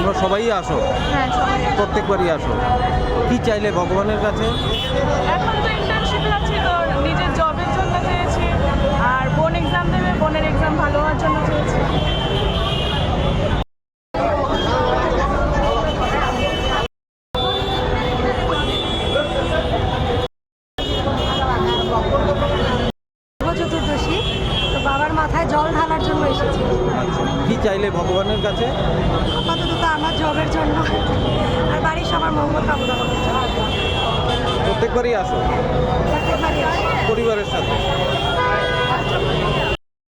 তোমরা সবাই আসো। হ্যাঁ প্রত্যেকবারই আসো। কি চাইলে ভগবানের কাছে? এখন তো ইন্টার্নশিপে আছি তো নিজের জবের জন্য চেয়েছি আর বোন এক্সাম দেবে বোনের এক্সাম ভালো হওয়ার জন্য চেয়েছি শুভ চতুর্দশী তো বাবার মাথায় জল ঢালার জন্য এসেছি আচ্ছা কি চাইলে ভগবানের কাছে? আপাতত তো আমার জবের জন্য। আর বাড়ির সবার মঙ্গল কামনা। প্রত্যেকবারই আসো? প্রত্যেকবারই আসি। পরিবারের সাথে?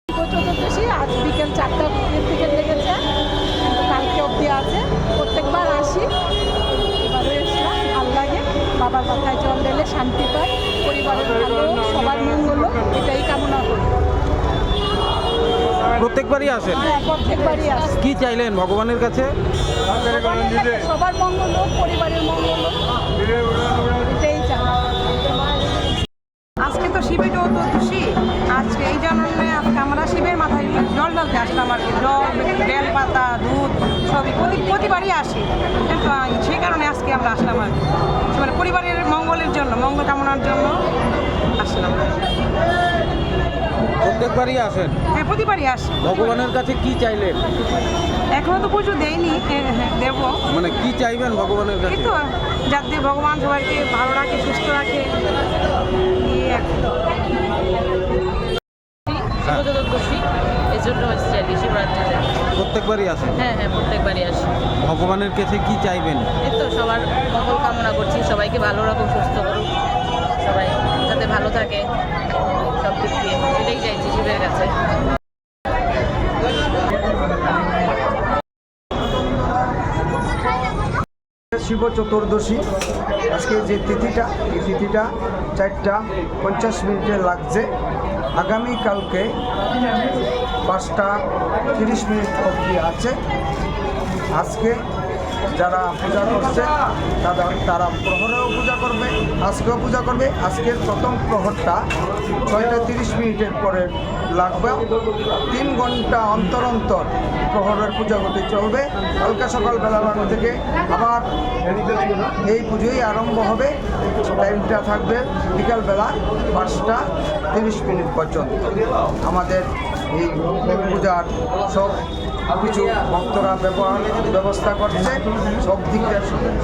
চতুর্দশী আজ বিকেল চারটা টিকিট লেগেছে। কিন্তু কালকে অবধি আছে। প্রত্যেকবার আসি। এবারে এসলাম ভালো লাগে। বাবার মাথায় জল ঢেলে শান্তি পাই। পরিবারের ভালো সবার মঙ্গল হোক, এটাই কামনা করি। প্রত্যেকবারই আসেন হ্যাঁ প্রত্যেকবারই আসি। কি চাইলেন ভগবানের কাছে? সবার মঙ্গল হোক পরিবারের মঙ্গল হোক এটাই চাই আজকে তো শিবের চতুর্দশী। আজকে এই জন্য আজকে আমরা শিবের মাথায় জল ঢালতে আসলাম আর কি। জল বেল পাতা দুধ সবই প্রতি প্রতিবারই আসি। কিন্তু সেই কারণে আজকে আমরা আসলাম আর কি। মানে পরিবারের মঙ্গলের জন্য মঙ্গল কামনার জন্য আসলাম প্রত্যেকবারই আসেন? হ্যাঁ প্রতিবারই আসি। ভগবানের কাছে কি চাইলেন? এখনও তো পুজো দেয়নি হ্যাঁ, হ্যাঁ, মানে কি চাইবেন ভগবানের কাছে? তো যাতে ভগবান সবাইকে ভালো রাখে সুস্থ রাখে। হ্যাঁ, চতুর্দশী এই জন্য আর শিবরাত্রিতে। প্রত্যেকবারই আসেন? হ্যাঁ হ্যাঁ প্রত্যেকবারই আসি। ভগবানের কাছে কি চাইবেন? এই তো সবার মঙ্গল কামনা করছি সবাইকে ভালো রাখুক সুস্থ করুক সবাই যাতে ভালো থাকে সব দিক দিয়ে। শিব চতুর্দশী। আজকে যে তিথিটা, এই তিথিটা চারটা পঞ্চাশ মিনিটে লাগছে। আগামীকালকে পাঁচটা তিরিশ মিনিট অবধি আছে। আজকে যারা পূজা করছে তারা তারা প্রহরেও পূজা করবে, আজকেও পূজা করবে। আজকের প্রথম প্রহরটা ছয়টা তিরিশ মিনিটের পরে লাগবে। তিন ঘণ্টা অন্তর অন্তর প্রহরের পূজা করতে চলবে। হালকা সকাল বেলা বারো থেকে আবার এই পুজোই আরম্ভ হবে। টাইমটা থাকবে বিকালবেলা পাঁচটা তিরিশ মিনিট পর্যন্ত। আমাদের এই পূজার সব কিছু ভক্তরা ব্যবহার ব্যবস্থা করছে সব দিক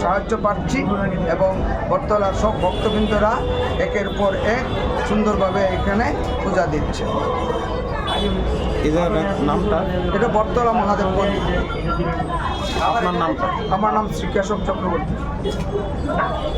সাহায্য পাচ্ছি এবং বর্তলার সব ভক্তবৃন্দরা একের পর এক সুন্দরভাবে এখানে পূজা দিচ্ছে। নামটা? এটা বর্তলা মহাদেব মন্দির আপনার নামটা? আমার নাম শ্রীকেশব চক্রবর্তী।